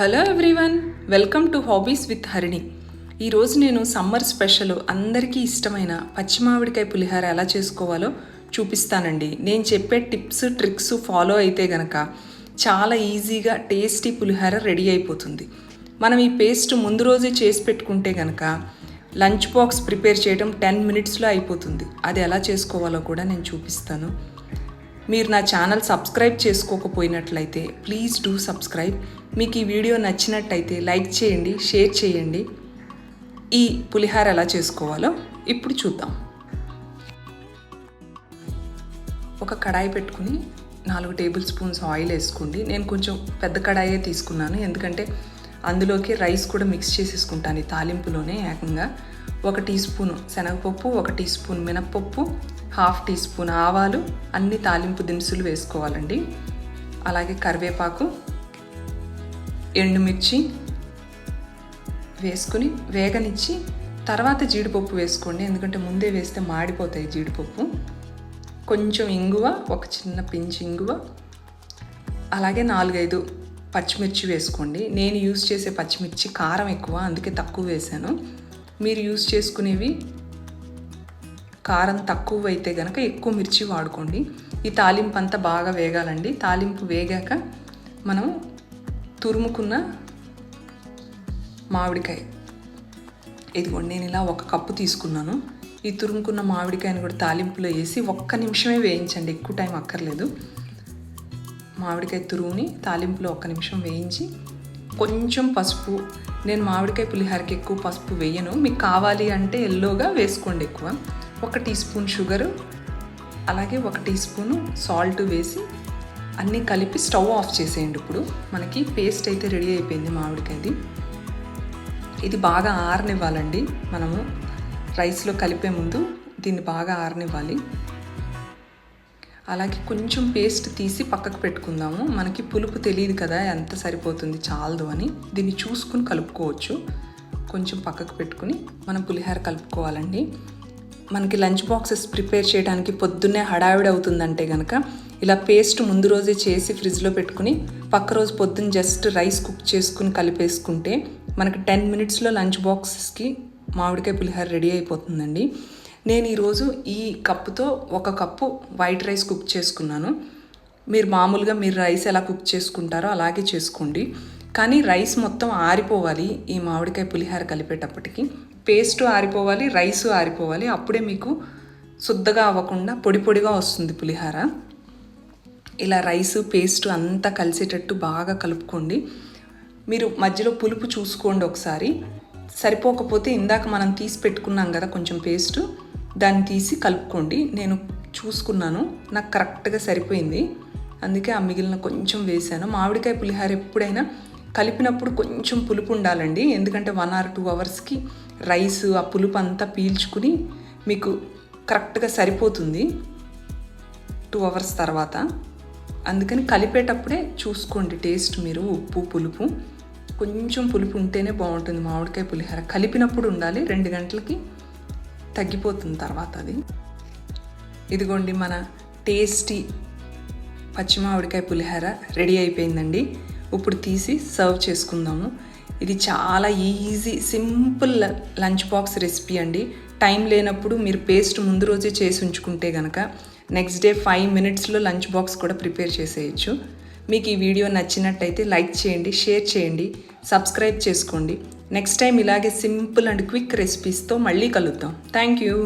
Hello everyone welcome to hobbies with Harini. ఈరోజు నేను summer special అందరికీ ఇష్టమైన పచ్చి మామిడికాయ పులిహార ఎలా చేసుకోవాలో చూపిస్తానండి. నేను చెప్పే టిప్స్ ట్రిక్స్ ఫాలో అయితే గనక చాలా ఈజీగా టేస్టీ పులిహార రెడీ అయిపోతుంది. మనం ఈ పేస్ట్ ముందు రోజే చేసి పెట్టుకుంటే గనక లంచ్ బాక్స్ ప్రిపేర్ చేయడం టెన్ మినిట్స్లో అయిపోతుంది. అది ఎలా చేసుకోవాలో కూడా నేను చూపిస్తాను. మీరు నా ఛానల్ సబ్స్క్రైబ్ చేసుకోకపోయినట్లయితే ప్లీజ్ డూ సబ్స్క్రైబ్. మీకు ఈ వీడియో నచ్చినట్టయితే లైక్ చేయండి షేర్ చేయండి. ఈ పులిహార ఎలా చేసుకోవాలో ఇప్పుడు చూద్దాం. ఒక కడాయి పెట్టుకుని నాలుగు టేబుల్ స్పూన్స్ ఆయిల్ వేసుకోండి. నేను కొంచెం పెద్ద కడాయే తీసుకున్నాను. ఎందుకంటే అందులోకి రైస్ కూడా మిక్స్ చేసేసుకుంటాను ఈ తాలింపులోనే ఏకంగా. ఒక టీ స్పూన్ శనగపప్పు ఒక టీ స్పూన్ మినప్పప్పు హాఫ్ టీ స్పూన్ ఆవాలు అన్ని తాలింపు దినుసులు వేసుకోవాలండి. అలాగే కరివేపాకు ఎండుమిర్చి వేసుకుని వేగనిచ్చి తర్వాత జీడిపప్పు వేసుకోండి. ఎందుకంటే ముందే వేస్తే మాడిపోతాయి జీడిపప్పు. కొంచెం ఇంగువ ఒక చిన్న పించి ఇంగువ. అలాగే నాలుగైదు పచ్చిమిర్చి వేసుకోండి. నేను యూస్ చేసే పచ్చిమిర్చి కారం ఎక్కువ అందుకే తక్కువ వేసాను. మీరు యూస్ చేసుకునేవి కారం తక్కువ అయితే కనుక ఎక్కువ మిర్చి వాడుకోండి. ఈ తాలింపు అంతా బాగా వేగాలండి. తాలింపు వేగాక మనం తురుముకున్న మామిడికాయ. ఇదిగోండి నేను ఇలా ఒక కప్పు తీసుకున్నాను. ఈ తురుముకున్న మామిడికాయని కూడా తాలింపులో వేసి ఒక్క నిమిషమే వేయించండి. ఎక్కువ టైం అక్కర్లేదు. మామిడికాయ తురుముని తాలింపులో ఒక్క నిమిషం వేయించి కొంచెం పసుపు. నేను మామిడికాయ పులిహోరకి ఎక్కువ పసుపు వేయను. మీకు కావాలి అంటే ఎల్లోగా వేసుకోండి ఎక్కువ. ఒక టీ స్పూన్ షుగరు అలాగే ఒక టీ స్పూను సాల్ట్ వేసి అన్నీ కలిపి స్టవ్ ఆఫ్ చేసేయండి ఇప్పుడు. మనకి పేస్ట్ అయితే రెడీ అయిపోయింది మామిడికాయది. ఇది బాగా ఆరనివ్వాలండి. మనము రైస్లో కలిపే ముందు దీన్ని బాగా ఆరనివ్వాలి. అలాగే కొంచెం పేస్ట్ తీసి పక్కకు పెట్టుకుందాము. మనకి పులుపు తెలియదు కదా ఎంత సరిపోతుంది చాలదు అని. దీన్ని చూసుకుని కలుపుకోవచ్చు. కొంచెం పక్కకు పెట్టుకుని మనం పులిహోర కలుపుకోవాలండి. మనకి లంచ్ బాక్సెస్ ప్రిపేర్ చేయడానికి పొద్దున్నే హడావిడి అవుతుందంటే కనుక ఇలా పేస్ట్ ముందు రోజే చేసి ఫ్రిడ్జ్లో పెట్టుకుని పక్క రోజు పొద్దున్న జస్ట్ రైస్ కుక్ చేసుకుని కలిపేసుకుంటే మనకి టెన్ మినిట్స్లో లంచ్ బాక్సెస్కి మామిడికాయ పులిహోర రెడీ అయిపోతుందండి. నేను ఈరోజు ఈ కప్పుతో ఒక కప్పు వైట్ రైస్ కుక్ చేసుకున్నాను. మీరు మామూలుగా మీరు రైస్ ఎలా కుక్ చేసుకుంటారో అలాగే చేసుకోండి. కానీ రైస్ మొత్తం ఆరిపోవాలి ఈ మామిడికాయ పులిహోర కలిపేటప్పటికి. Paste ఆరిపోవాలి rice ఆరిపోవాలి. అప్పుడే మీకు శుద్ధగా అవ్వకుండా పొడి పొడిగా వస్తుంది పులిహోర. ఇలా రైస్ పేస్ట్ అంతా కలిసేటట్టు బాగా కలుపుకోండి. మీరు మధ్యలో పులుపు చూసుకోండి ఒకసారి. సరిపోకపోతే ఇందాక మనం తీసి పెట్టుకున్నాం కదా కొంచెం పేస్ట్. దాన్ని తీసి కలుపుకోండి. నేను చూసుకున్నాను. నాకు కరెక్ట్గా సరిపోయింది. అందుకే ఆ మిగిలిన కొంచెం వేసాను. మామిడికాయ పులిహోర ఎప్పుడైనా కలిపినప్పుడు కొంచెం పులుపు ఉండాలండి. ఎందుకంటే వన్ ఆర్ టూ అవర్స్కి రైస్ ఆ పులుపు అంతా పీల్చుకుని మీకు కరెక్ట్గా సరిపోతుంది. టూ అవర్స్ తర్వాత. అందుకని కలిపేటప్పుడే చూసుకోండి టేస్ట్ మీరు ఉప్పు పులుపు. కొంచెం పులుపు ఉంటేనే బాగుంటుంది మామిడికాయ పులిహోర. కలిపినప్పుడు ఉండాలి. రెండు గంటలకి తగ్గిపోతుంది తర్వాత అది. ఇదిగోండి మన టేస్టీ పచ్చి మామిడికాయ పులిహోర రెడీ అయిపోయిందండి. ఇప్పుడు తీసి సర్వ్ చేసుకుందాము. ఇది చాలా easy simple lunch box recipe అండి. టైం లేనప్పుడు మీరు పేస్ట్ ముందు రోజే చేసి ఉంచుకుంటే కనుక నెక్స్ట్ డే ఫైవ్ మినిట్స్లో లంచ్ బాక్స్ కూడా ప్రిపేర్ చేసేయచ్చు. మీకు ఈ వీడియో నచ్చినట్టయితే లైక్ చేయండి షేర్ చేయండి సబ్స్క్రైబ్ చేసుకోండి. నెక్స్ట్ టైం ఇలాగే సింపుల్ అండ్ క్విక్ రెసిపీస్తో మళ్ళీ కలుద్దాం. Thank you